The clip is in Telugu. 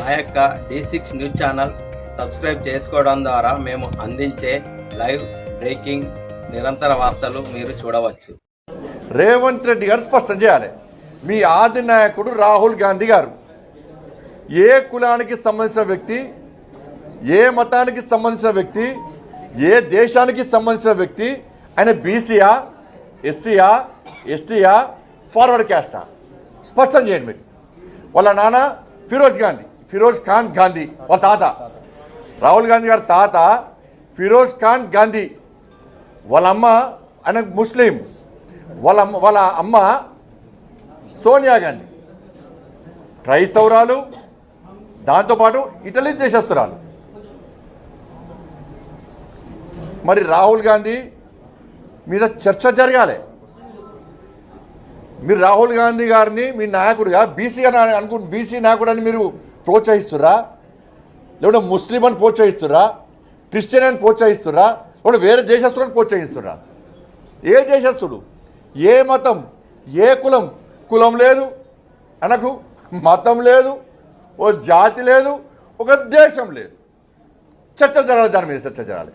మా యొక్క D six news channel subscribe చేసుకోవడం ద్వారా మేము అందించే లైవ్ బ్రేకింగ్ నిరంతర వార్తలు మీరు చూడవచ్చు. రేవంత్ రెడ్డి గారు స్పష్టం చేయాలి. మీ ఆది నాయకుడు రాహుల్ గాంధీ గారు ఏ కులానికి సంబంధించిన వ్యక్తి ఏ మతానికి సంబంధించిన వ్యక్తి ఏ దేశానికి సంబంధించిన వ్యక్తి ఆయన బీసీయా ఎస్సీయా ఎస్టీయా ఫార్వర్డ్ క్యాస్టా స్పష్టం చేయండి మీరు. వాళ్ళ నాన్న ఫిరోజ్ గాంధీ. ఫిరోజ్ ఖాన్ గాంధీ వాళ్ళ తాత. రాహుల్ గాంధీ గారి తాత ఫిరోజ్ ఖాన్ గాంధీ. వాళ్ళ అమ్మ ఆయన ముస్లిం. వాళ్ళ వాళ్ళ అమ్మ సోనియా గాంధీ. క్రైస్తవురాలు దాంతోపాటు ఇటలీ దేశస్తురాలు మరి రాహుల్ గాంధీ మీద చర్చ జరగాలి. మీరు రాహుల్ గాంధీ గారిని మీ నాయకుడిగా బీసీగా అనుకు బీసీ నాయకుడు అని మీరు ప్రోత్సహిస్తురా లేకుంటే ముస్లిం అని ప్రోత్సహిస్తురా క్రిస్టియన్ అని ప్రోత్సహిస్తురా లేకుంటే వేరే దేశస్తులను ప్రోత్సహిస్తురా ఏ దేశస్తుడు? ఏ మతం? ఏ కులం? కులం లేదు. అనకు? మతం లేదు. ఓ జాతి లేదు. ఒక దేశం లేదు. చర్చ జరగాలి దాని మీద చర్చ జరగాలి.